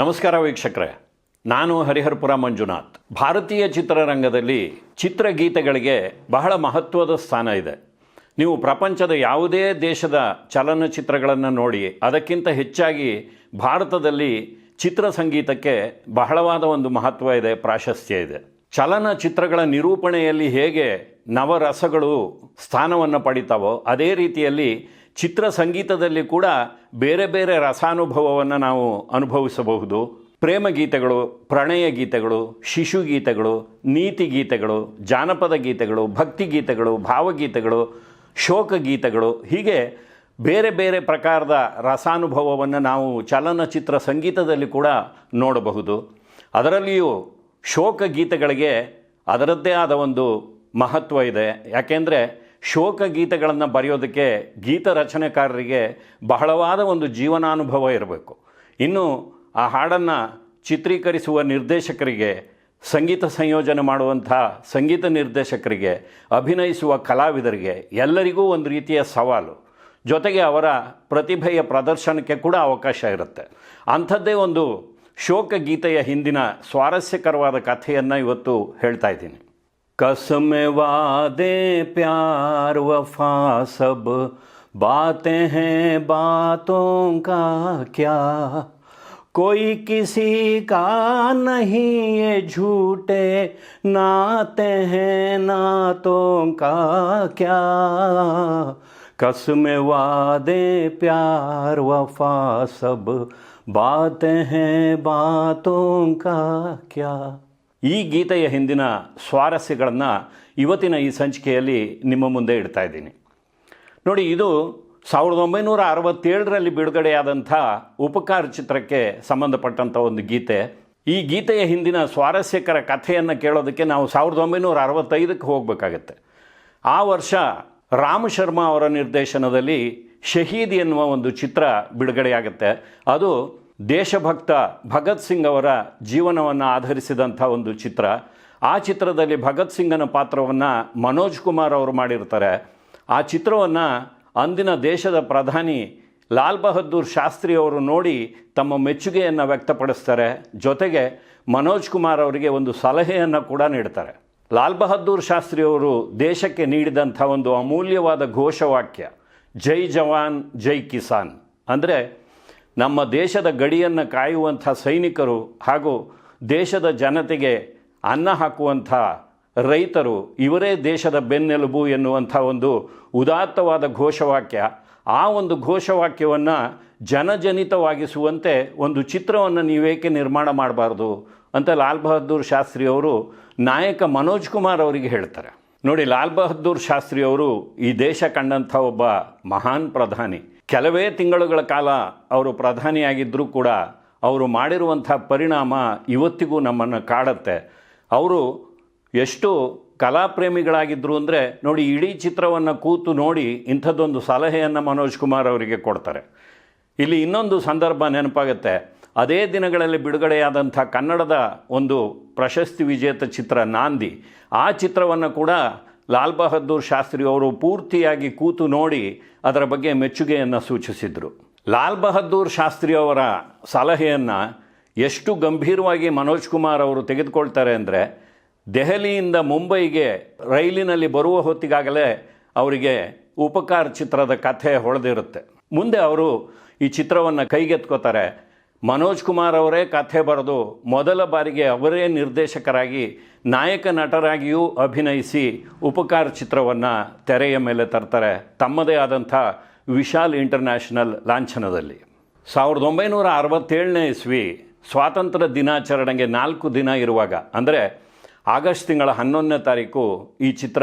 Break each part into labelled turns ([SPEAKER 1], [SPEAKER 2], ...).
[SPEAKER 1] ನಮಸ್ಕಾರ ವೀಕ್ಷಕರೇ. ನಾನು ಹರಿಹರಪುರ ಮಂಜುನಾಥ್. ಭಾರತೀಯ ಚಿತ್ರರಂಗದಲ್ಲಿ ಚಿತ್ರಗೀತೆಗಳಿಗೆ ಬಹಳ ಮಹತ್ವದ ಸ್ಥಾನ ಇದೆ. ನೀವು ಪ್ರಪಂಚದ ಯಾವುದೇ ದೇಶದ ಚಲನಚಿತ್ರಗಳನ್ನು ನೋಡಿ, ಅದಕ್ಕಿಂತ ಹೆಚ್ಚಾಗಿ ಭಾರತದಲ್ಲಿ ಚಿತ್ರ ಸಂಗೀತಕ್ಕೆ ಬಹಳವಾದ ಒಂದು ಮಹತ್ವ ಇದೆ, ಪ್ರಾಶಸ್ತ್ಯ ಇದೆ. ಚಲನಚಿತ್ರಗಳ ನಿರೂಪಣೆಯಲ್ಲಿ ಹೇಗೆ ನವರಸಗಳು ಸ್ಥಾನವನ್ನು ಪಡಿತಾವೋ, ಅದೇ ರೀತಿಯಲ್ಲಿ ಚಿತ್ರ ಸಂಗೀತದಲ್ಲಿ ಕೂಡ ಬೇರೆ ಬೇರೆ ರಸಾನುಭವವನ್ನು ನಾವು ಅನುಭವಿಸಬಹುದು. ಪ್ರೇಮ ಗೀತೆಗಳು ಪ್ರಣಯ ಗೀತೆಗಳು ಶಿಶು ಗೀತೆಗಳು ನೀತಿ ಗೀತೆಗಳು ಜಾನಪದ ಗೀತೆಗಳು ಭಕ್ತಿ ಗೀತೆಗಳು ಭಾವಗೀತೆಗಳು ಶೋಕ ಗೀತೆಗಳು ಹೀಗೆ ಬೇರೆ ಬೇರೆ ಪ್ರಕಾರದ ರಸಾನುಭವವನ್ನು ನಾವು ಚಲನಚಿತ್ರ ಸಂಗೀತದಲ್ಲಿ ಕೂಡ ನೋಡಬಹುದು. ಅದರಲ್ಲಿಯೂ ಶೋಕ ಗೀತೆಗಳಿಗೆ ಅದರದ್ದೇ ಆದ ಒಂದು ಮಹತ್ವ ಇದೆ. ಯಾಕೆಂದರೆ ಶೋಕ ಗೀತೆಗಳನ್ನು ಬರೆಯೋದಕ್ಕೆ ಗೀತ ರಚನೆಕಾರರಿಗೆ ಬಹಳವಾದ ಒಂದು ಜೀವನಾನುಭವ ಇರಬೇಕು. ಇನ್ನು ಆ ಹಾಡನ್ನು ಚಿತ್ರೀಕರಿಸುವ ನಿರ್ದೇಶಕರಿಗೆ, ಸಂಗೀತ ಸಂಯೋಜನೆ ಮಾಡುವಂಥ ಸಂಗೀತ ನಿರ್ದೇಶಕರಿಗೆ, ಅಭಿನಯಿಸುವ ಕಲಾವಿದರಿಗೆ ಎಲ್ಲರಿಗೂ ಒಂದು ರೀತಿಯ ಸವಾಲು. ಜೊತೆಗೆ ಅವರ ಪ್ರತಿಭೆಯ ಪ್ರದರ್ಶನಕ್ಕೆ ಕೂಡ ಅವಕಾಶ ಇರುತ್ತೆ. ಅಂಥದ್ದೇ ಒಂದು ಶೋಕ ಗೀತೆಯ ಹಿಂದಿನ ಸ್ವಾರಸ್ಯಕರವಾದ ಕಥೆಯನ್ನು ಇವತ್ತು ಹೇಳ್ತಾ ಇದ್ದೀನಿ. कसम वादे, प्यार, वफा, सब बातें हैं बातों का क्या? कोई किसी का नहीं ये झूठे नाते हैं नातों का क्या? कसम वादे, प्यार, वफा, सब बातें हैं बातों का क्या? ಈ ಗೀತೆಯ ಹಿಂದಿನ ಸ್ವಾರಸ್ಯಗಳನ್ನು ಇವತ್ತಿನ ಈ ಸಂಚಿಕೆಯಲ್ಲಿ ನಿಮ್ಮ ಮುಂದೆ ಇಡ್ತಾ ಇದ್ದೀನಿ. ನೋಡಿ, ಇದು ಸಾವಿರದ ಒಂಬೈನೂರ ಅರವತ್ತೇಳರಲ್ಲಿ ಬಿಡುಗಡೆಯಾದಂಥ ಉಪಕಾರ ಚಿತ್ರಕ್ಕೆ ಸಂಬಂಧಪಟ್ಟಂಥ ಒಂದು ಗೀತೆ. ಈ ಗೀತೆಯ ಹಿಂದಿನ ಸ್ವಾರಸ್ಯಕರ ಕಥೆಯನ್ನು ಕೇಳೋದಕ್ಕೆ ನಾವು ಸಾವಿರದ ಒಂಬೈನೂರ ಅರವತ್ತೈದಕ್ಕೆ ಹೋಗಬೇಕಾಗತ್ತೆ. ಆ ವರ್ಷ ರಾಮ ಶರ್ಮಾ ಅವರ ನಿರ್ದೇಶನದಲ್ಲಿ ಶಹೀದ್ ಎನ್ನುವ ಒಂದು ಚಿತ್ರ ಬಿಡುಗಡೆಯಾಗುತ್ತೆ. ಅದು ದೇಶಭಕ್ತ ಭಗತ್ ಸಿಂಗ್ ಅವರ ಜೀವನವನ್ನು ಆಧರಿಸಿದಂಥ ಒಂದು ಚಿತ್ರ. ಆ ಚಿತ್ರದಲ್ಲಿ ಭಗತ್ ಸಿಂಗನ ಪಾತ್ರವನ್ನು ಮನೋಜ್ ಕುಮಾರ್ ಅವರು ಮಾಡಿರ್ತಾರೆ. ಆ ಚಿತ್ರವನ್ನು ಅಂದಿನ ದೇಶದ ಪ್ರಧಾನಿ ಲಾಲ್ ಬಹದ್ದೂರ್ ಶಾಸ್ತ್ರಿ ಅವರು ನೋಡಿ ತಮ್ಮ ಮೆಚ್ಚುಗೆಯನ್ನು ವ್ಯಕ್ತಪಡಿಸ್ತಾರೆ. ಜೊತೆಗೆ ಮನೋಜ್ ಕುಮಾರ್ ಅವರಿಗೆ ಒಂದು ಸಲಹೆಯನ್ನು ಕೂಡ ನೀಡ್ತಾರೆ. ಲಾಲ್ ಬಹದ್ದೂರ್ ಶಾಸ್ತ್ರಿ ಅವರು ದೇಶಕ್ಕೆ ನೀಡಿದಂಥ ಒಂದು ಅಮೂಲ್ಯವಾದ ಘೋಷವಾಕ್ಯ, ಜೈ ಜವಾನ್, ಜೈ ಕಿಸಾನ್. ಅಂದರೆ ನಮ್ಮ ದೇಶದ ಗಡಿಯನ್ನು ಕಾಯುವಂಥ ಸೈನಿಕರು ಹಾಗೂ ದೇಶದ ಜನತೆಗೆ ಅನ್ನ ಹಾಕುವಂಥ ರೈತರು ಇವರೇ ದೇಶದ ಬೆನ್ನೆಲುಬು ಎನ್ನುವಂಥ ಒಂದು ಉದಾತ್ತವಾದ ಘೋಷವಾಕ್ಯ. ಆ ಒಂದು ಘೋಷವಾಕ್ಯವನ್ನು ಜನಜನಿತವಾಗಿಸುವಂತೆ ಒಂದು ಚಿತ್ರವನ್ನು ನೀವೇಕೆ ನಿರ್ಮಾಣ ಮಾಡಬಾರ್ದು ಅಂತ ಲಾಲ್ ಬಹದ್ದೂರ್ ಶಾಸ್ತ್ರಿ ಅವರು ನಾಯಕ ಮನೋಜ್ ಕುಮಾರ್ ಅವರಿಗೆ ಹೇಳ್ತಾರೆ. ನೋಡಿ, ಲಾಲ್ ಬಹದ್ದೂರ್ ಶಾಸ್ತ್ರಿ ಅವರು ಈ ದೇಶ ಕಂಡಂಥ ಒಬ್ಬ ಮಹಾನ್ ಪ್ರಧಾನಿ. ಕೆಲವೇ ತಿಂಗಳುಗಳ ಕಾಲ ಅವರು ಪ್ರಧಾನಿಯಾಗಿದ್ದರೂ ಕೂಡ ಅವರು ಮಾಡಿರುವಂಥ ಪರಿಣಾಮ ಇವತ್ತಿಗೂ ನಮ್ಮನ್ನು ಕಾಡುತ್ತೆ. ಅವರು ಎಷ್ಟು ಕಲಾಪ್ರೇಮಿಗಳಾಗಿದ್ದರು ಅಂದರೆ ನೋಡಿ ಇಡೀ ಚಿತ್ರವನ್ನು ಕೂತು ನೋಡಿ ಇಂಥದ್ದೊಂದು ಸಲಹೆಯನ್ನು ಮನೋಜ್ ಕುಮಾರ್ ಅವರಿಗೆ ಕೊಡ್ತಾರೆ. ಇಲ್ಲಿ ಇನ್ನೊಂದು ಸಂದರ್ಭ ನೆನಪಾಗುತ್ತೆ. ಅದೇ ದಿನಗಳಲ್ಲಿ ಬಿಡುಗಡೆಯಾದಂಥ ಕನ್ನಡದ ಒಂದು ಪ್ರಶಸ್ತಿ ವಿಜೇತ ಚಿತ್ರ ನಾಂದಿ. ಆ ಚಿತ್ರವನ್ನು ಕೂಡ ಲಾಲ್ ಬಹದ್ದೂರ್ ಶಾಸ್ತ್ರಿ ಅವರು ಪೂರ್ತಿಯಾಗಿ ಕೂತು ನೋಡಿ ಅದರ ಬಗ್ಗೆ ಮೆಚ್ಚುಗೆಯನ್ನು ಸೂಚಿಸಿದರು. ಲಾಲ್ ಬಹದ್ದೂರ್ ಶಾಸ್ತ್ರಿ ಅವರ ಸಲಹೆಯನ್ನು ಎಷ್ಟು ಗಂಭೀರವಾಗಿ ಮನೋಜ್ ಕುಮಾರ್ ಅವರು ತೆಗೆದುಕೊಳ್ತಾರೆ ಅಂದರೆ ದೆಹಲಿಯಿಂದ ಮುಂಬೈಗೆ ರೈಲಿನಲ್ಲಿ ಬರುವ ಹೊತ್ತಿಗಾಗಲೇ ಅವರಿಗೆ ಉಪಕಾರ ಚಿತ್ರದ ಕಥೆ ಹೊಳೆದಿರುತ್ತೆ. ಮುಂದೆ ಅವರು ಈ ಚಿತ್ರವನ್ನು ಕೈಗೆತ್ಕೋತಾರೆ. ಮನೋಜ್ ಕುಮಾರ್ ಅವರೇ ಕಥೆ ಬರೆದು ಮೊದಲ ಬಾರಿಗೆ ಅವರೇ ನಿರ್ದೇಶಕರಾಗಿ ನಾಯಕ ನಟರಾಗಿಯೂ ಅಭಿನಯಿಸಿ ಉಪಕಾರ ಚಿತ್ರವನ್ನು ತೆರೆಯ ಮೇಲೆ ತರ್ತಾರೆ ತಮ್ಮದೇ ಆದಂಥ ವಿಶಾಲ್ ಇಂಟರ್ನ್ಯಾಷನಲ್ ಲಾಂಛನದಲ್ಲಿ. ಸಾವಿರದ ಒಂಬೈನೂರ ಅರವತ್ತೇಳನೇ ಇಸ್ವಿ ಸ್ವಾತಂತ್ರ್ಯ ದಿನಾಚರಣೆಗೆ ನಾಲ್ಕು ದಿನ ಇರುವಾಗ, ಅಂದರೆ ಆಗಸ್ಟ್ ತಿಂಗಳ ಹನ್ನೊಂದನೇ ತಾರೀಕು ಈ ಚಿತ್ರ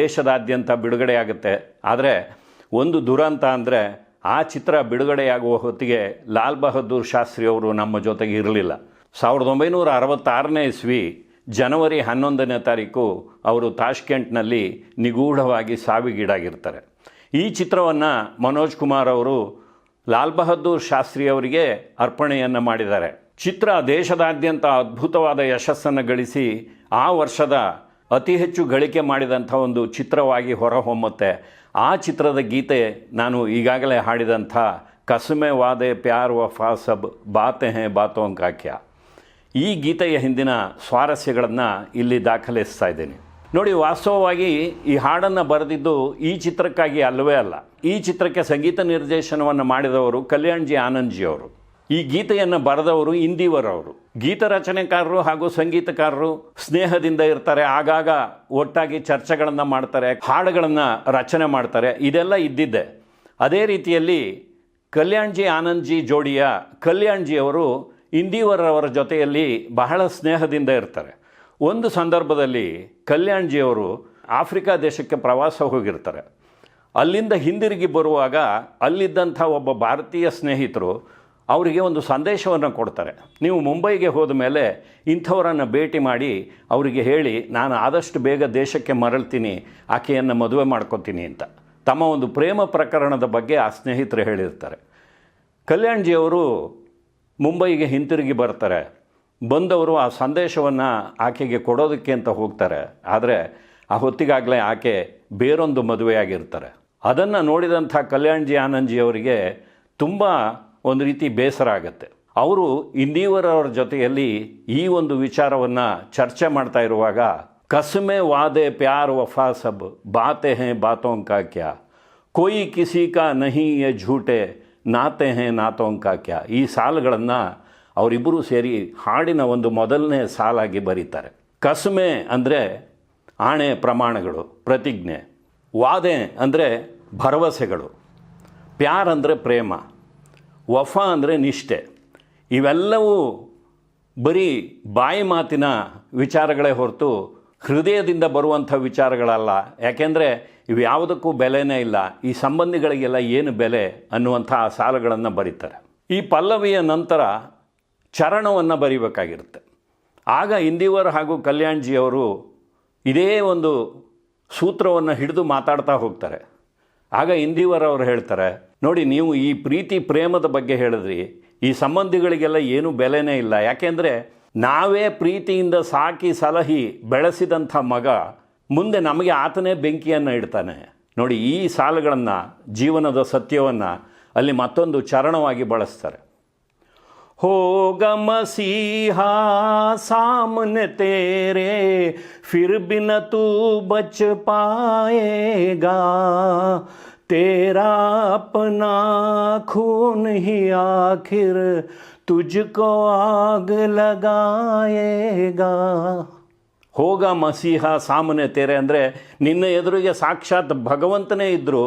[SPEAKER 1] ದೇಶದಾದ್ಯಂತ ಬಿಡುಗಡೆಯಾಗುತ್ತೆ. ಆದರೆ ಒಂದು ದುರಂತ ಅಂದರೆ ಆ ಚಿತ್ರ ಬಿಡುಗಡೆಯಾಗುವ ಹೊತ್ತಿಗೆ ಲಾಲ್ ಬಹದ್ದೂರ್ ಶಾಸ್ತ್ರಿ ಅವರು ನಮ್ಮ ಜೊತೆಗೆ ಇರಲಿಲ್ಲ. ಸಾವಿರದ ಒಂಬೈನೂರ ಅರವತ್ತಾರನೇ ಇಸ್ವಿ ಜನವರಿ ಹನ್ನೊಂದನೇ ತಾರೀಕು ಅವರು ತಾಷ್ಕೆಂಟ್ನಲ್ಲಿ ನಿಗೂಢವಾಗಿ ಸಾವಿಗೀಡಾಗಿರ್ತಾರೆ. ಈ ಚಿತ್ರವನ್ನು ಮನೋಜ್ ಕುಮಾರ್ ಅವರು ಲಾಲ್ ಬಹದ್ದೂರ್ ಶಾಸ್ತ್ರಿ ಅವರಿಗೆ ಅರ್ಪಣೆಯನ್ನು ಮಾಡಿದ್ದಾರೆ. ಚಿತ್ರ ದೇಶದಾದ್ಯಂತ ಅದ್ಭುತವಾದ ಯಶಸ್ಸನ್ನು ಗಳಿಸಿ ಆ ವರ್ಷದ ಅತಿ ಹೆಚ್ಚು ಗಳಿಕೆ ಮಾಡಿದಂಥ ಒಂದು ಚಿತ್ರವಾಗಿ ಹೊರಹೊಮ್ಮುತ್ತೆ. ಆ ಚಿತ್ರದ ಗೀತೆ ನಾನು ಈಗಾಗಲೇ ಹಾಡಿದಂಥ ಕಸುಮೆ ವಾದೆ ಪ್ಯಾರ್ ವಫಾ ಸಬ್ ಬಾತೆ ಹೇ ಬಾತೋಂಕಾಖ್ಯಾ ಈ ಗೀತೆಯ ಹಿಂದಿನ ಸ್ವಾರಸ್ಯಗಳನ್ನು ಇಲ್ಲಿ ದಾಖಲಿಸ್ತಾ ಇದ್ದೇನೆ. ನೋಡಿ, ವಾಸ್ತವವಾಗಿ ಈ ಹಾಡನ್ನು ಬರೆದಿದ್ದು ಈ ಚಿತ್ರಕ್ಕಾಗಿ ಅಲ್ಲವೇ ಅಲ್ಲ. ಈ ಚಿತ್ರಕ್ಕೆ ಸಂಗೀತ ನಿರ್ದೇಶನವನ್ನು ಮಾಡಿದವರು ಕಲ್ಯಾಣ್ಜಿ ಆನಂದ್ಜಿ ಅವರು. ಈ ಗೀತೆಯನ್ನು ಬರೆದವರು ಇಂದಿವರವರು ಗೀತ ರಚನೆಕಾರರು ಹಾಗೂ ಸಂಗೀತಕಾರರು ಸ್ನೇಹದಿಂದ ಇರ್ತಾರೆ, ಆಗಾಗ ಒಟ್ಟಾಗಿ ಚರ್ಚೆಗಳನ್ನು ಮಾಡ್ತಾರೆ, ಹಾಡುಗಳನ್ನು ರಚನೆ ಮಾಡ್ತಾರೆ, ಇದೆಲ್ಲ ಇದ್ದಿದ್ದೆ. ಅದೇ ರೀತಿಯಲ್ಲಿ ಕಲ್ಯಾಣ್ಜಿ ಆನಂದ್ಜಿ ಜೋಡಿಯ ಕಲ್ಯಾಣ್ಜಿ ಅವರು ಇಂದಿವರ್ ಅವರ ಜೊತೆಯಲ್ಲಿ ಬಹಳ ಸ್ನೇಹದಿಂದ ಇರ್ತಾರೆ. ಒಂದು ಸಂದರ್ಭದಲ್ಲಿ ಕಲ್ಯಾಣ್ಜಿ ಅವರು ಆಫ್ರಿಕಾ ದೇಶಕ್ಕೆ ಪ್ರವಾಸ ಹೋಗಿರ್ತಾರೆ. ಅಲ್ಲಿಂದ ಹಿಂದಿರುಗಿ ಬರುವಾಗ ಅಲ್ಲಿದ್ದಂಥ ಒಬ್ಬ ಭಾರತೀಯ ಸ್ನೇಹಿತರು ಅವರಿಗೆ ಒಂದು ಸಂದೇಶವನ್ನು ಕೊಡ್ತಾರೆ. ನೀವು ಮುಂಬೈಗೆ ಹೋದ ಮೇಲೆ ಇಂಥವರನ್ನು ಭೇಟಿ ಮಾಡಿ ಅವರಿಗೆ ಹೇಳಿ, ನಾನು ಆದಷ್ಟು ಬೇಗ ದೇಶಕ್ಕೆ ಮರಳ್ತೀನಿ, ಆಕೆಯನ್ನು ಮದುವೆ ಮಾಡ್ಕೊತೀನಿ ಅಂತ. ತಮ್ಮ ಒಂದು ಪ್ರೇಮ ಪ್ರಕರಣದ ಬಗ್ಗೆ ಆ ಸ್ನೇಹಿತರು ಹೇಳಿರ್ತಾರೆ. ಕಲ್ಯಾಣ್ಜಿಯವರು ಮುಂಬೈಗೆ ಹಿಂತಿರುಗಿ ಬರ್ತಾರೆ. ಬಂದವರು ಆ ಸಂದೇಶವನ್ನು ಆಕೆಗೆ ಕೊಡೋದಕ್ಕೆ ಅಂತ ಹೋಗ್ತಾರೆ. ಆದರೆ ಆ ಹೊತ್ತಿಗಾಗಲೇ ಆಕೆ ಬೇರೊಂದು ಮದುವೆಯಾಗಿರ್ತಾರೆ. ಅದನ್ನು ನೋಡಿದಂಥ ಕಲ್ಯಾಣ್ಜಿ ಆನಂದ್ಜಿ ಅವರಿಗೆ ತುಂಬ ಒಂದು ರೀತಿ ಬೇಸರ ಆಗುತ್ತೆ. ಅವರು ಇಂದೀವರವರ ಜೊತೆಯಲ್ಲಿ ಈ ಒಂದು ವಿಚಾರವನ್ನು ಚರ್ಚೆ ಮಾಡ್ತಾ ಇರುವಾಗ, ಕಸ್ಮೆ ವಾದೆ ಪ್ಯಾರ್ ವಫಾ ಸಬ್, ಬಾತೆ ಹೇ ಬಾತೋಂ ಕಾ ಕ್ಯಾ ಕೋಯಿ ಕಿಸಿ ಕಾ ನಹಿ ಝೂಟೆ ನಾತೆ ಹೇ ನಾತೋಂ ಕಾ ಕ್ಯಾ? ಈ ಸಾಲುಗಳನ್ನು ಅವರಿಬ್ಬರೂ ಸೇರಿ ಹಾಡಿನ ಒಂದು ಮೊದಲನೇ ಸಾಲಾಗಿ ಬರೀತಾರೆ. ಕಸುಮೆ ಅಂದರೆ ಆಣೆ ಪ್ರಮಾಣಗಳು, ಪ್ರತಿಜ್ಞೆ. ವಾದೆ ಅಂದರೆ ಭರವಸೆಗಳು. ಪ್ಯಾರ್ ಅಂದರೆ ಪ್ರೇಮ. ವಫಾ ಅಂದರೆ ನಿಷ್ಠೆ. ಇವೆಲ್ಲವೂ ಬರೀ ಬಾಯಿ ಮಾತಿನ ವಿಚಾರಗಳೇ ಹೊರತು ಹೃದಯದಿಂದ ಬರುವಂಥ ವಿಚಾರಗಳಲ್ಲ. ಯಾಕೆಂದರೆ ಇವು ಯಾವುದಕ್ಕೂ ಬೆಲೆನೇ ಇಲ್ಲ. ಈ ಸಂಬಂಧಿಗಳಿಗೆಲ್ಲ ಏನು ಬೆಲೆ ಅನ್ನುವಂಥ ಆ ಸಾಲುಗಳನ್ನು ಬರೀತಾರೆ. ಈ ಪಲ್ಲವಿಯ ನಂತರ ಚರಣವನ್ನು ಬರೀಬೇಕಾಗಿರುತ್ತೆ. ಆಗ ಇಂದಿವರ್ ಹಾಗೂ ಕಲ್ಯಾಣ್ಜಿಯವರು ಇದೇ ಒಂದು ಸೂತ್ರವನ್ನು ಹಿಡಿದು ಮಾತಾಡ್ತಾ ಹೋಗ್ತಾರೆ. ಆಗ ಇಂದಿವರ್ ಅವರು ಹೇಳ್ತಾರೆ, ನೋಡಿ, ನೀವು ಈ ಪ್ರೀತಿ ಪ್ರೇಮದ ಬಗ್ಗೆ ಹೇಳಿದ್ರಿ. ಈ ಸಂಬಂಧಿಗಳಿಗೆಲ್ಲ ಏನೂ ಬೆಲೆನೇ ಇಲ್ಲ. ಯಾಕೆಂದರೆ ನಾವೇ ಪ್ರೀತಿಯಿಂದ ಸಾಕಿ ಸಲಹಿ ಬೆಳೆಸಿದಂಥ ಮಗ ಮುಂದೆ ನಮಗೆ ಆತನೇ ಬೆಂಕಿಯನ್ನು ಇಡ್ತಾನೆ ನೋಡಿ ಈ ಸಾಲುಗಳನ್ನು ಜೀವನದ ಸತ್ಯವನ್ನು ಅಲ್ಲಿ ಮತ್ತೊಂದು ಚರಣವಾಗಿ ಬಳಸ್ತಾರೆ होगा मसीहा सामने तेरे फिर भी न तू बच पाएगा तेरा अपना खून ही आखिर तुझको आग लगाएगा ಹೋಗ ಮಸೀಹ ಸಾಮನೆ ತೆರೆ ಅಂದರೆ ನಿನ್ನ ಎದುರಿಗೆ ಸಾಕ್ಷಾತ್ ಭಗವಂತನೇ ಇದ್ದರೂ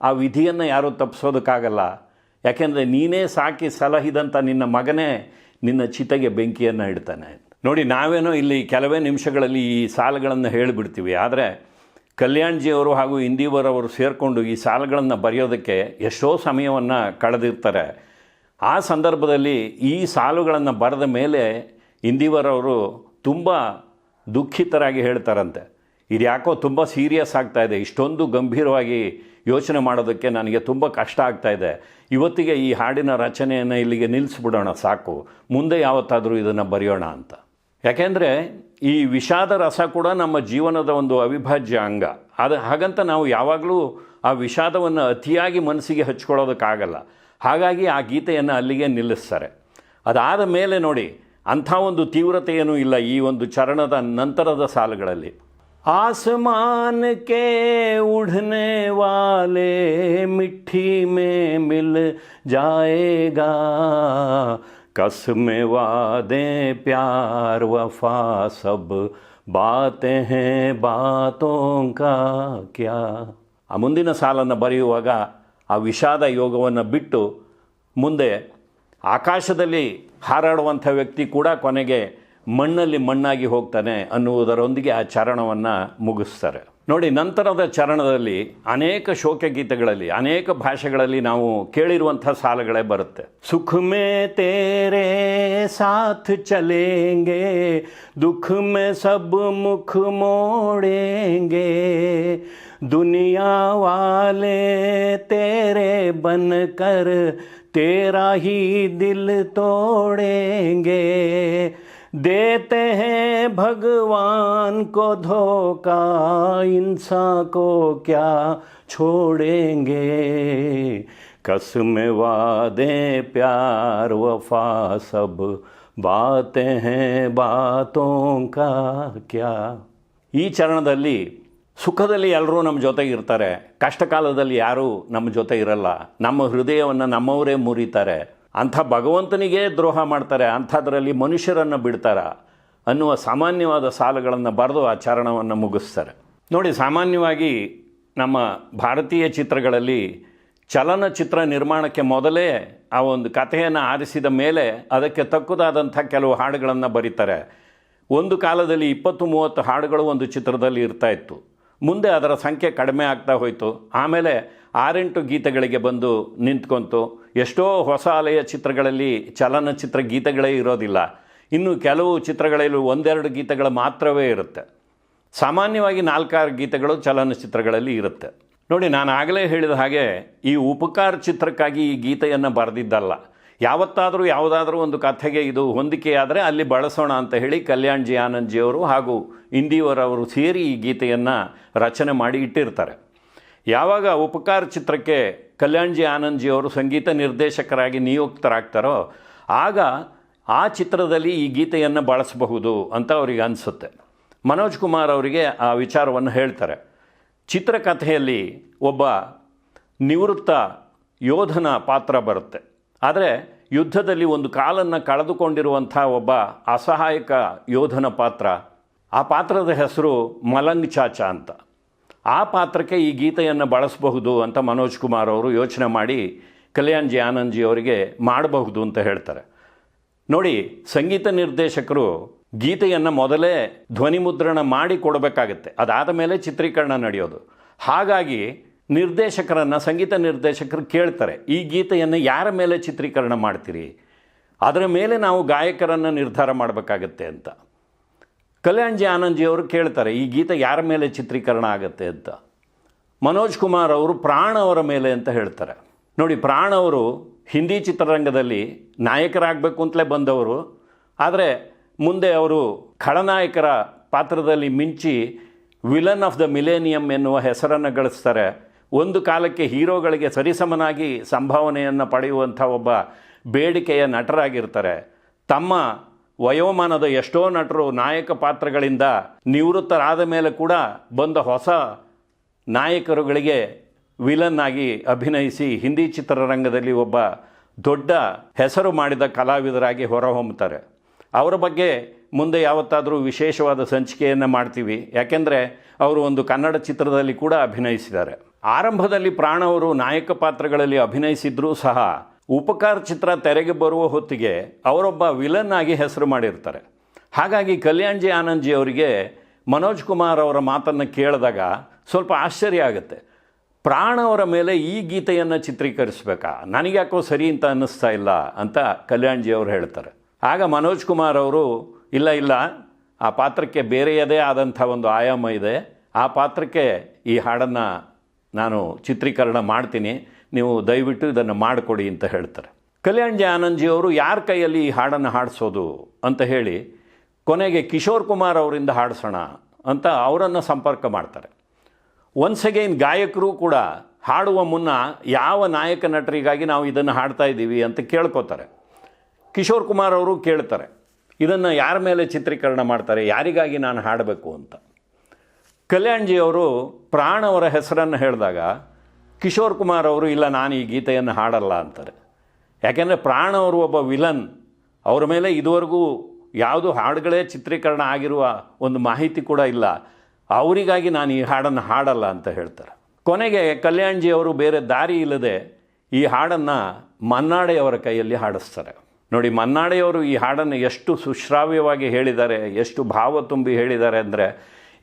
[SPEAKER 1] ಆ ವಿಧಿಯನ್ನು ಯಾರೂ ತಪ್ಪಿಸೋದಕ್ಕಾಗಲ್ಲ ಯಾಕೆಂದರೆ ನೀನೇ ಸಾಕಿ ಸಲಹಿದಂಥ ನಿನ್ನ ಮಗನೇ ನಿನ್ನ ಚಿತೆಗೆ ಬೆಂಕಿಯನ್ನು ಇಡ್ತಾನೆ ನೋಡಿ ನಾವೇನೋ ಇಲ್ಲಿ ಕೆಲವೇ ನಿಮಿಷಗಳಲ್ಲಿ ಈ ಸಾಲುಗಳನ್ನು ಹೇಳಿಬಿಡ್ತೀವಿ ಆದರೆ ಕಲ್ಯಾಣ್ಜಿಯವರು ಹಾಗೂ ಇಂದಿವರವರು ಸೇರಿಕೊಂಡು ಈ ಸಾಲುಗಳನ್ನು ಬರೆಯೋದಕ್ಕೆ ಎಷ್ಟೋ ಸಮಯವನ್ನು ಕಳೆದಿರ್ತಾರೆ ಆ ಸಂದರ್ಭದಲ್ಲಿ ಈ ಸಾಲುಗಳನ್ನು ಬರೆದ ಮೇಲೆ ಇಂದಿವರವರು ತುಂಬ ದುಃಖಿತರಾಗಿ ಹೇಳ್ತಾರಂತೆ. ಇದು ಯಾಕೋ ತುಂಬ ಸೀರಿಯಸ್ ಆಗ್ತಾ ಇದೆ. ಇಷ್ಟೊಂದು ಗಂಭೀರವಾಗಿ ಯೋಚನೆ ಮಾಡೋದಕ್ಕೆ ನನಗೆ ತುಂಬ ಕಷ್ಟ ಆಗ್ತಾ ಇದೆ. ಇವತ್ತಿಗೆ ಈ ಹಾಡಿನ ರಚನೆಯನ್ನು ಇಲ್ಲಿಗೆ ನಿಲ್ಲಿಸ್ಬಿಡೋಣ ಸಾಕು. ಮುಂದೆ ಯಾವತ್ತಾದರೂ ಇದನ್ನು ಬರೆಯೋಣ ಅಂತ. ಯಾಕೆಂದರೆ ಈ ವಿಷಾದ ರಸ ಕೂಡ ನಮ್ಮ ಜೀವನದ ಒಂದು ಅವಿಭಾಜ್ಯ ಅಂಗ. ಅದು ಹಾಗಂತ ನಾವು ಯಾವಾಗಲೂ ಆ ವಿಷಾದವನ್ನು ಅತಿಯಾಗಿ ಮನಸ್ಸಿಗೆ ಹಚ್ಕೊಳ್ಳೋದಕ್ಕಾಗಲ್ಲ. ಹಾಗಾಗಿ ಆ ಗೀತೆಯನ್ನು ಅಲ್ಲಿಗೆ ನಿಲ್ಲಿಸ್ತಾರೆ. ಅದಾದ ಮೇಲೆ ನೋಡಿ, ಅಂಥ ಒಂದು ತೀವ್ರತೆಯೇನೂ ಇಲ್ಲ ಈ ಒಂದು ಚರಣದ ನಂತರದ ಸಾಲುಗಳಲ್ಲಿ. ಆಸಮಾನ ಕೇ ಉಢನೆ ವಾಲೆ ಮಿಠಿ ಮೇ ಮಿಲ್ ಜಾಯೇಗಾ, ಕಸ್ಮೆ ವಾದೆ ಪ್ಯಾರ್ ವಫಾ ಸಬ್ ಬಾತೆ ಹೇ ಬಾತೋಂಕ ಕ್ಯಾ. ಆ ಮುಂದಿನ ಸಾಲನ್ನು ಬರೆಯುವಾಗ ಆ ವಿಷಾದ ಯೋಗವನ್ನು ಬಿಟ್ಟು ಮುಂದೆ ಆಕಾಶದಲ್ಲಿ ಹಾರಾಡುವಂಥ ವ್ಯಕ್ತಿ ಕೂಡ ಕೊನೆಗೆ ಮಣ್ಣಲ್ಲಿ ಮಣ್ಣಾಗಿ ಹೋಗ್ತಾನೆ ಅನ್ನುವುದರೊಂದಿಗೆ ಆ ಚರಣವನ್ನು ಮುಗಿಸ್ತಾರೆ. ನೋಡಿ, ನಂತರದ ಚರಣದಲ್ಲಿ ಅನೇಕ ಶೋಕಗೀತೆಗಳಲ್ಲಿ, ಅನೇಕ ಭಾಷೆಗಳಲ್ಲಿ ನಾವು ಕೇಳಿರುವಂಥ ಸಾಲುಗಳೇ ಬರುತ್ತೆ. ಸುಖ ಮೇ ತೇರೆ ಸಾಥ್ ಚಲೇಂಗೆ ದುಃಖ ಮೇ ಸಬ್ ಮುಖ ಮೋಡೆಂಗೆ दुनिया वाले तेरे बनकर तेरा ही दिल तोड़ेंगे देते हैं भगवान को धोखा इंसान को क्या छोड़ेंगे कसम वादे प्यार वफा सब बातें हैं बातों का क्या ಈ ಚರಣದಲ್ಲಿ ಸುಖದಲ್ಲಿ ಎಲ್ಲರೂ ನಮ್ಮ ಜೊತೆಗೆ ಇರ್ತಾರೆ. ಕಷ್ಟ ಕಾಲದಲ್ಲಿ ಯಾರೂ ನಮ್ಮ ಜೊತೆ ಇರಲ್ಲ. ನಮ್ಮ ಹೃದಯವನ್ನು ನಮ್ಮವರೇ ಮುರಿತಾರೆ. ಅಂಥ ಭಗವಂತನಿಗೆ ದ್ರೋಹ ಮಾಡ್ತಾರೆ. ಅಂಥದ್ರಲ್ಲಿ ಮನುಷ್ಯರನ್ನು ಬಿಡ್ತಾರ ಅನ್ನುವ ಸಾಮಾನ್ಯವಾದ ಸಾಲುಗಳನ್ನು ಬರೆದು ಆ ಚರಣವನ್ನು ಮುಗಿಸ್ತಾರೆ. ನೋಡಿ, ಸಾಮಾನ್ಯವಾಗಿ ನಮ್ಮ ಭಾರತೀಯ ಚಿತ್ರಗಳಲ್ಲಿ ಚಲನಚಿತ್ರ ನಿರ್ಮಾಣಕ್ಕೆ ಮೊದಲೇ ಆ ಒಂದು ಕಥೆಯನ್ನು ಆರಿಸಿದ ಮೇಲೆ ಅದಕ್ಕೆ ತಕ್ಕುದಾದಂಥ ಕೆಲವು ಹಾಡುಗಳನ್ನು ಬರೀತಾರೆ. ಒಂದು ಕಾಲದಲ್ಲಿ ಇಪ್ಪತ್ತು ಮೂವತ್ತು ಹಾಡುಗಳು ಒಂದು ಚಿತ್ರದಲ್ಲಿ ಇರ್ತಾ ಇತ್ತು. ಮುಂದೆ ಅದರ ಸಂಖ್ಯೆ ಕಡಿಮೆ ಆಗ್ತಾ ಹೋಯಿತು. ಆಮೇಲೆ ಆರೆಂಟು ಗೀತೆಗಳಿಗೆ ಬಂದು ನಿಂತ್ಕೊಂತು. ಎಷ್ಟೋ ಹೊಸ ಅಲೆಯ ಚಿತ್ರಗಳಲ್ಲಿ ಚಲನಚಿತ್ರ ಗೀತೆಗಳೇ ಇರೋದಿಲ್ಲ. ಇನ್ನು ಕೆಲವು ಚಿತ್ರಗಳಲ್ಲಿ ಒಂದೆರಡು ಗೀತೆಗಳು ಮಾತ್ರವೇ ಇರುತ್ತೆ. ಸಾಮಾನ್ಯವಾಗಿ ನಾಲ್ಕಾರು ಗೀತೆಗಳು ಚಲನಚಿತ್ರಗಳಲ್ಲಿ ಇರುತ್ತೆ. ನೋಡಿ ನಾನು ಆಗಲೇ ಹೇಳಿದ ಹಾಗೆ ಈ ಉಪಕಾರ ಚಿತ್ರಕ್ಕಾಗಿ ಈ ಗೀತೆಯನ್ನು ಬರೆದಿದ್ದಲ್ಲ. ಯಾವತ್ತಾದರೂ ಯಾವುದಾದ್ರೂ ಒಂದು ಕಥೆಗೆ ಇದು ಹೊಂದಿಕೆಯಾದರೆ ಅಲ್ಲಿ ಬಳಸೋಣ ಅಂತ ಹೇಳಿ ಕಲ್ಯಾಣ್ ಜಿ ಆನಂದ್ಜಿಯವರು ಹಾಗೂ ಇಂದಿಯವರವರು ಸೇರಿ ಈ ಗೀತೆಯನ್ನು ರಚನೆ ಮಾಡಿ ಇಟ್ಟಿರ್ತಾರೆ. ಯಾವಾಗ ಉಪಕಾರ ಚಿತ್ರಕ್ಕೆ ಕಲ್ಯಾಣ್ ಜಿ ಆನಂದ್ಜಿಯವರು ಸಂಗೀತ ನಿರ್ದೇಶಕರಾಗಿ ನಿಯುಕ್ತರಾಗ್ತಾರೋ ಆಗ ಆ ಚಿತ್ರದಲ್ಲಿ ಈ ಗೀತೆಯನ್ನು ಬಳಸಬಹುದು ಅಂತ ಅವರಿಗೆ ಅನಿಸುತ್ತೆ. ಮನೋಜ್ ಕುಮಾರ್ ಅವರಿಗೆ ಆ ವಿಚಾರವನ್ನು ಹೇಳ್ತಾರೆ. ಚಿತ್ರಕಥೆಯಲ್ಲಿ ಒಬ್ಬ ನಿವೃತ್ತ ಯೋಧನ ಪಾತ್ರ ಬರುತ್ತೆ. ಆದರೆ ಯುದ್ಧದಲ್ಲಿ ಒಂದು ಕಾಲನ್ನು ಕಳೆದುಕೊಂಡಿರುವಂಥ ಒಬ್ಬ ಅಸಹಾಯಕ ಯೋಧನ ಪಾತ್ರ. ಆ ಪಾತ್ರದ ಹೆಸರು ಮಲಂಗ್ ಚಾಚಾ ಅಂತ. ಆ ಪಾತ್ರಕ್ಕೆ ಈ ಗೀತೆಯನ್ನು ಬಳಸಬಹುದು ಅಂತ ಮನೋಜ್ ಕುಮಾರ್ ಅವರು ಯೋಚನೆ ಮಾಡಿ ಕಲ್ಯಾಣ್ ಜಿ ಆನಂದ್ಜಿ ಅವರಿಗೆ ಮಾಡಬಹುದು ಅಂತ ಹೇಳ್ತಾರೆ. ನೋಡಿ, ಸಂಗೀತ ನಿರ್ದೇಶಕರು ಗೀತೆಯನ್ನು ಮೊದಲೇ ಧ್ವನಿಮುದ್ರಣ ಮಾಡಿ ಕೊಡಬೇಕಾಗತ್ತೆ. ಅದಾದ ಮೇಲೆ ಚಿತ್ರೀಕರಣ ನಡೆಯೋದು. ಹಾಗಾಗಿ ನಿರ್ದೇಶಕರನ್ನು, ಸಂಗೀತ ನಿರ್ದೇಶಕರು ಕೇಳ್ತಾರೆ, ಈ ಗೀತೆಯನ್ನು ಯಾರ ಮೇಲೆ ಚಿತ್ರೀಕರಣ ಮಾಡ್ತೀರಿ? ಅದರ ಮೇಲೆ ನಾವು ಗಾಯಕರನ್ನು ನಿರ್ಧಾರ ಮಾಡಬೇಕಾಗತ್ತೆ ಅಂತ. ಕಲ್ಯಾಣ್ಜಿ ಆನಂದ್ಜಿ ಅವರು ಕೇಳ್ತಾರೆ, ಈ ಗೀತೆ ಯಾರ ಮೇಲೆ ಚಿತ್ರೀಕರಣ ಆಗುತ್ತೆ ಅಂತ. ಮನೋಜ್ ಕುಮಾರ್ ಅವರು ಪ್ರಾಣ ಅವರ ಮೇಲೆ ಅಂತ ಹೇಳ್ತಾರೆ. ನೋಡಿ, ಪ್ರಾಣ ಅವರು ಹಿಂದಿ ಚಿತ್ರರಂಗದಲ್ಲಿ ನಾಯಕರಾಗಬೇಕು ಅಂತಲೇ ಬಂದವರು, ಆದರೆ ಮುಂದೆ ಅವರು ಖಳನಾಯಕರ ಪಾತ್ರದಲ್ಲಿ ಮಿಂಚಿ ವಿಲನ್ ಆಫ್ ದ ಮಿಲೇನಿಯಂ ಎನ್ನುವ ಹೆಸರನ್ನು ಗಳಿಸ್ತಾರೆ. ಒಂದು ಕಾಲಕ್ಕೆ ಹೀರೋಗಳಿಗೆ ಸರಿಸಮನಾಗಿ ಸಂಭಾವನೆಯನ್ನು ಪಡೆಯುವಂಥ ಒಬ್ಬ ಬೇಡಿಕೆಯ ನಟರಾಗಿರ್ತಾರೆ. ತಮ್ಮ ವಯೋಮಾನದ ಎಷ್ಟೋ ನಟರು ನಾಯಕ ಪಾತ್ರಗಳಿಂದ ನಿವೃತ್ತರಾದ ಮೇಲೆ ಕೂಡ ಬಂದ ಹೊಸ ನಾಯಕರುಗಳಿಗೆ ವಿಲನ್ ಆಗಿ ಅಭಿನಯಿಸಿ ಹಿಂದಿ ಚಿತ್ರರಂಗದಲ್ಲಿ ಒಬ್ಬ ದೊಡ್ಡ ಹೆಸರು ಮಾಡಿದ ಕಲಾವಿದರಾಗಿ ಹೊರಹೊಮ್ಮುತ್ತಾರೆ. ಅವರ ಬಗ್ಗೆ ಮುಂದೆ ಯಾವತ್ತಾದರೂ ವಿಶೇಷವಾದ ಸಂಚಿಕೆಯನ್ನು ಮಾಡ್ತೀವಿ. ಯಾಕೆಂದರೆ ಅವರು ಒಂದು ಕನ್ನಡ ಚಿತ್ರದಲ್ಲಿ ಕೂಡ ಅಭಿನಯಿಸಿದ್ದಾರೆ. ಆರಂಭದಲ್ಲಿ ಪ್ರಾಣವರು ನಾಯಕ ಪಾತ್ರಗಳಲ್ಲಿ ಅಭಿನಯಿಸಿದ್ರೂ ಸಹ ಉಪಕಾರ ಚಿತ್ರ ತೆರೆಗೆ ಬರುವ ಹೊತ್ತಿಗೆ ಅವರೊಬ್ಬ ವಿಲನ್ ಆಗಿ ಹೆಸರು ಮಾಡಿರ್ತಾರೆ. ಹಾಗಾಗಿ ಕಲ್ಯಾಣ್ಜಿ ಆನಂದ್ಜಿ ಅವರಿಗೆ ಮನೋಜ್ ಕುಮಾರ್ ಅವರ ಮಾತನ್ನು ಕೇಳಿದಾಗ ಸ್ವಲ್ಪ ಆಶ್ಚರ್ಯ ಆಗುತ್ತೆ. ಪ್ರಾಣ ಅವರ ಮೇಲೆ ಈ ಗೀತೆಯನ್ನು ಚಿತ್ರೀಕರಿಸಬೇಕಾ? ನನಗ್ಯಾಕೋ ಸರಿ ಅಂತ ಅನ್ನಿಸ್ತಾ ಇಲ್ಲ ಅಂತ ಕಲ್ಯಾಣ್ಜಿ ಅವರು ಹೇಳ್ತಾರೆ. ಆಗ ಮನೋಜ್ ಕುಮಾರ್ ಅವರು, ಇಲ್ಲ ಇಲ್ಲ, ಆ ಪಾತ್ರಕ್ಕೆ ಬೇರೆಯದೇ ಆದಂಥ ಒಂದು ಆಯಾಮ ಇದೆ. ಆ ಪಾತ್ರಕ್ಕೆ ಈ ಹಾಡನ್ನು ನಾನು ಚಿತ್ರೀಕರಣ ಮಾಡ್ತೀನಿ, ನೀವು ದಯವಿಟ್ಟು ಇದನ್ನು ಮಾಡಿಕೊಡಿ ಅಂತ ಹೇಳ್ತಾರೆ. ಕಲ್ಯಾಣ್ ಆನಂದ್ಜಿ ಅವರು ಯಾರ ಕೈಯಲ್ಲಿ ಈ ಹಾಡನ್ನು ಹಾಡಿಸೋದು ಅಂತ ಹೇಳಿ, ಕೊನೆಗೆ ಕಿಶೋರ್ ಕುಮಾರ್ ಅವರಿಂದ ಹಾಡಿಸೋಣ ಅಂತ ಅವರನ್ನು ಸಂಪರ್ಕ ಮಾಡ್ತಾರೆ. ಒನ್ಸ್ ಅಗೈನ್ ಗಾಯಕರು ಕೂಡ ಹಾಡುವ ಮುನ್ನ ಯಾವ ನಾಯಕ ನಟರಿಗಾಗಿ ನಾವು ಇದನ್ನು ಹಾಡ್ತಾ ಇದ್ದೀವಿ ಅಂತ ಕೇಳ್ಕೊತಾರೆ. ಕಿಶೋರ್ ಕುಮಾರ್ ಅವರು ಕೇಳ್ತಾರೆ, ಇದನ್ನು ಯಾರ ಮೇಲೆ ಚಿತ್ರೀಕರಣ ಮಾಡ್ತಾರೆ, ಯಾರಿಗಾಗಿ ನಾನು ಹಾಡಬೇಕು ಅಂತ. ಕಲ್ಯಾಣ್ಜಿ ಅವರು ಪ್ರಾಣ ಅವರ ಹೆಸರನ್ನು ಹೇಳಿದಾಗ ಕಿಶೋರ್ ಕುಮಾರ್ ಅವರು, ಇಲ್ಲ, ನಾನು ಈ ಗೀತೆಯನ್ನು ಹಾಡಲ್ಲ ಅಂತಾರೆ. ಯಾಕೆಂದರೆ ಪ್ರಾಣವರು ಒಬ್ಬ ವಿಲನ್. ಅವರ ಮೇಲೆ ಇದುವರೆಗೂ ಯಾವುದು ಹಾಡುಗಳೇ ಚಿತ್ರೀಕರಣ ಆಗಿರುವ ಒಂದು ಮಾಹಿತಿ ಕೂಡ ಇಲ್ಲ. ಅವರಿಗಾಗಿ ನಾನು ಈ ಹಾಡನ್ನು ಹಾಡಲ್ಲ ಅಂತ ಹೇಳ್ತಾರೆ. ಕೊನೆಗೆ ಕಲ್ಯಾಣ್ಜಿ ಅವರು ಬೇರೆ ದಾರಿ ಇಲ್ಲದೆ ಈ ಹಾಡನ್ನು ಮನ್ನಾಡೆಯವರ ಕೈಯಲ್ಲಿ ಹಾಡಿಸ್ತಾರೆ. ನೋಡಿ, ಮನ್ನಾಡೆಯವರು ಈ ಹಾಡನ್ನು ಎಷ್ಟು ಸುಶ್ರಾವ್ಯವಾಗಿ ಹೇಳಿದ್ದಾರೆ, ಎಷ್ಟು ಭಾವ ತುಂಬಿ ಹೇಳಿದ್ದಾರೆ ಅಂದರೆ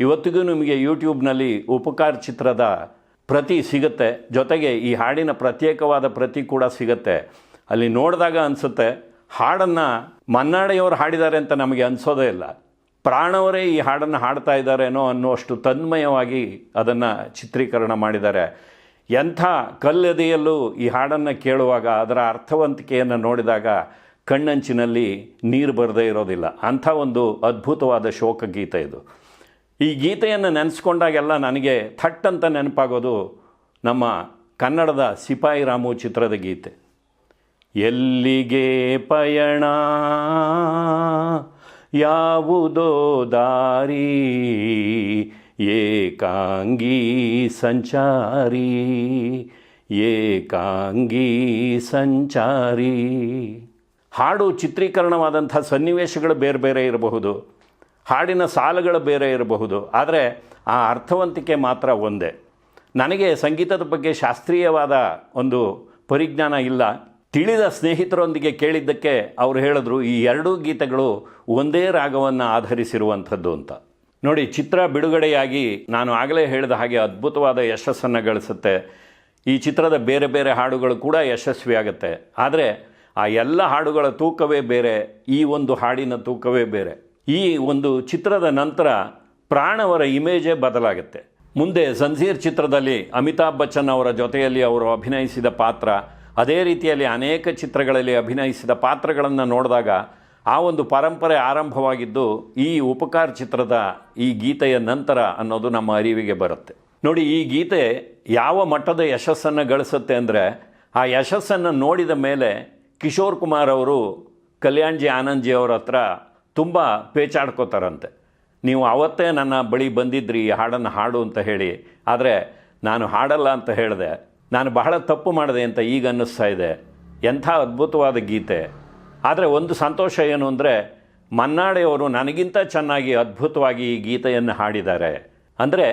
[SPEAKER 1] ಇವತ್ತಿಗೂ ನಿಮಗೆ ಯೂಟ್ಯೂಬ್ನಲ್ಲಿ ಉಪಕಾರ ಚಿತ್ರದ ಪ್ರತಿ ಸಿಗುತ್ತೆ. ಜೊತೆಗೆ ಈ ಹಾಡಿನ ಪ್ರತ್ಯೇಕವಾದ ಪ್ರತಿ ಕೂಡ ಸಿಗುತ್ತೆ. ಅಲ್ಲಿ ನೋಡಿದಾಗ ಅನಿಸುತ್ತೆ, ಹಾಡನ್ನು ಮನ್ನಾಡೆಯವರು ಹಾಡಿದ್ದಾರೆ ಅಂತ ನಮಗೆ ಅನಿಸೋದೇ ಇಲ್ಲ. ಪ್ರಾಣವರೇ ಈ ಹಾಡನ್ನು ಹಾಡ್ತಾ ಇದ್ದಾರೇನೋ ಅನ್ನುವಷ್ಟು ತನ್ಮಯವಾಗಿ ಅದನ್ನು ಚಿತ್ರೀಕರಣ ಮಾಡಿದ್ದಾರೆ. ಎಂಥ ಕಲ್ಲೆದೆಯಲ್ಲೂ ಈ ಹಾಡನ್ನು ಕೇಳುವಾಗ ಅದರ ಅರ್ಥವಂತಿಕೆಯನ್ನು ನೋಡಿದಾಗ ಕಣ್ಣಂಚಿನಲ್ಲಿ ನೀರು ಬರದೇ ಇರೋದಿಲ್ಲ. ಅಂಥ ಒಂದು ಅದ್ಭುತವಾದ ಶೋಕಗೀತೆ ಇದು. ಈ ಗೀತೆಯನ್ನು ನೆನೆಸ್ಕೊಂಡಾಗೆಲ್ಲ ನನಗೆ ಥಟ್ ಅಂತ ನೆನಪಾಗೋದು ನಮ್ಮ ಕನ್ನಡದ ಸಿಪಾಯಿ ರಾಮು ಚಿತ್ರದ ಗೀತೆ. ಎಲ್ಲಿಗೆ ಪಯಣ? ಯಾವುದೋ ದಾರಿ? ಏಕಾಂಗಿ ಸಂಚಾರಿ? ಏಕಾಂಗಿ ಸಂಚಾರಿ? ಹಾಡು ಚಿತ್ರೀಕರಣವಾದಂಥ ಸನ್ನಿವೇಶಗಳು ಬೇರೆ ಬೇರೆ ಇರಬಹುದು. ಹಾಡಿನ ಸಾಲುಗಳು ಬೇರೆ ಇರಬಹುದು. ಆದರೆ ಆ ಅರ್ಥವಂತಿಕೆ ಮಾತ್ರ ಒಂದೇ. ನನಗೆ ಸಂಗೀತದ ಬಗ್ಗೆ ಶಾಸ್ತ್ರೀಯವಾದ ಒಂದು ಪರಿಜ್ಞಾನ ಇಲ್ಲ. ತಿಳಿದ ಸ್ನೇಹಿತರೊಂದಿಗೆ ಕೇಳಿದ್ದಕ್ಕೆ ಅವರು ಹೇಳಿದ್ರು, ಈ ಎರಡೂ ಗೀತೆಗಳು ಒಂದೇ ರಾಗವನ್ನು ಆಧರಿಸಿರುವಂಥದ್ದು ಅಂತ. ನೋಡಿ, ಚಿತ್ರ ಬಿಡುಗಡೆಯಾಗಿ ನಾನು ಆಗಲೇ ಹೇಳಿದ ಹಾಗೆ ಅದ್ಭುತವಾದ ಯಶಸ್ಸನ್ನು ಗಳಿಸುತ್ತೆ. ಈ ಚಿತ್ರದ ಬೇರೆ ಬೇರೆ ಹಾಡುಗಳು ಕೂಡ ಯಶಸ್ವಿಯಾಗುತ್ತೆ ಆದರೆ ಆ ಎಲ್ಲ ಹಾಡುಗಳ ತೂಕವೇ ಬೇರೆ, ಈ ಒಂದು ಹಾಡಿನ ತೂಕವೇ ಬೇರೆ. ಈ ಒಂದು ಚಿತ್ರದ ನಂತರ ಪ್ರಾಣವರ ಇಮೇಜೇ ಬದಲಾಗುತ್ತೆ. ಮುಂದೆ ಜಂಜೀರ್ ಚಿತ್ರದಲ್ಲಿ ಅಮಿತಾಬ್ ಬಚ್ಚನ್ ಅವರ ಜೊತೆಯಲ್ಲಿ ಅವರು ಅಭಿನಯಿಸಿದ ಪಾತ್ರ, ಅದೇ ರೀತಿಯಲ್ಲಿ ಅನೇಕ ಚಿತ್ರಗಳಲ್ಲಿ ಅಭಿನಯಿಸಿದ ಪಾತ್ರಗಳನ್ನು ನೋಡಿದಾಗ ಆ ಒಂದು ಪರಂಪರೆ ಆರಂಭವಾಗಿದ್ದು ಈ ಉಪಕಾರ ಚಿತ್ರದ ಈ ಗೀತೆಯ ನಂತರ ಅನ್ನೋದು ನಮ್ಮ ಅರಿವಿಗೆ ಬರುತ್ತೆ. ನೋಡಿ, ಈ ಗೀತೆ ಯಾವ ಮಟ್ಟದ ಯಶಸ್ಸನ್ನು ಗಳಿಸುತ್ತೆ ಅಂದರೆ ಆ ಯಶಸ್ಸನ್ನು ನೋಡಿದ ಮೇಲೆ ಕಿಶೋರ್ ಕುಮಾರ್ ಅವರು, ಕಲ್ಯಾಣ್ಜಿ ಆನಂದ್ಜಿ ಅವರ ಹತ್ರ ತುಂಬ ಪೇಚಾಡ್ಕೋತಾರಂತೆ. ನೀವು ಅವತ್ತೇ ನನ್ನ ಬಳಿ ಬಂದಿದ್ರಿ, ಈ ಹಾಡನ್ನು ಹಾಡು ಅಂತ ಹೇಳಿ. ಆದರೆ ನಾನು ಹಾಡಲ್ಲ ಅಂತ ಹೇಳಿದೆ. ನಾನು ಬಹಳ ತಪ್ಪು ಮಾಡಿದೆ ಅಂತ ಈಗ ಅನ್ನಿಸ್ತಾ ಇದೆ. ಎಂಥ ಅದ್ಭುತವಾದ ಗೀತೆ. ಆದರೆ ಒಂದು ಸಂತೋಷ ಏನು ಅಂದರೆ ಮನ್ನಾಡೆಯವರು ನನಗಿಂತ ಚೆನ್ನಾಗಿ, ಅದ್ಭುತವಾಗಿ ಈ ಗೀತೆಯನ್ನು ಹಾಡಿದ್ದಾರೆ. ಅಂದರೆ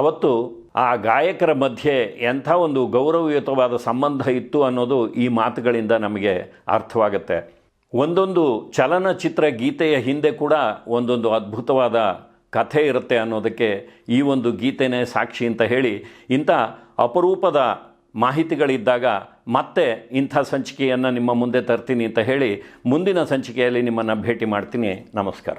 [SPEAKER 1] ಅವತ್ತು ಆ ಗಾಯಕರ ಮಧ್ಯೆ ಎಂಥ ಒಂದು ಗೌರವಯುತವಾದ ಸಂಬಂಧ ಇತ್ತು ಅನ್ನೋದು ಈ ಮಾತುಗಳಿಂದ ನಮಗೆ ಅರ್ಥವಾಗುತ್ತೆ. ಒಂದೊಂದು ಚಲನಚಿತ್ರ ಗೀತೆಯ ಹಿಂದೆ ಕೂಡ ಒಂದೊಂದು ಅದ್ಭುತವಾದ ಕಥೆ ಇರುತ್ತೆ ಅನ್ನೋದಕ್ಕೆ ಈ ಒಂದು ಗೀತೆನೇ ಸಾಕ್ಷಿ ಅಂತ ಹೇಳಿ ಇಂಥ ಅಪರೂಪದ ಮಾಹಿತಿಗಳಿದ್ದಾಗ ಮತ್ತೆ ಇಂಥ ಸಂಚಿಕೆಯನ್ನು ನಿಮ್ಮ ಮುಂದೆ ತರ್ತೀನಿ ಅಂತ ಹೇಳಿ ಮುಂದಿನ ಸಂಚಿಕೆಯಲ್ಲಿ ನಿಮ್ಮನ್ನು ಭೇಟಿ ಮಾಡ್ತೀನಿ. ನಮಸ್ಕಾರ.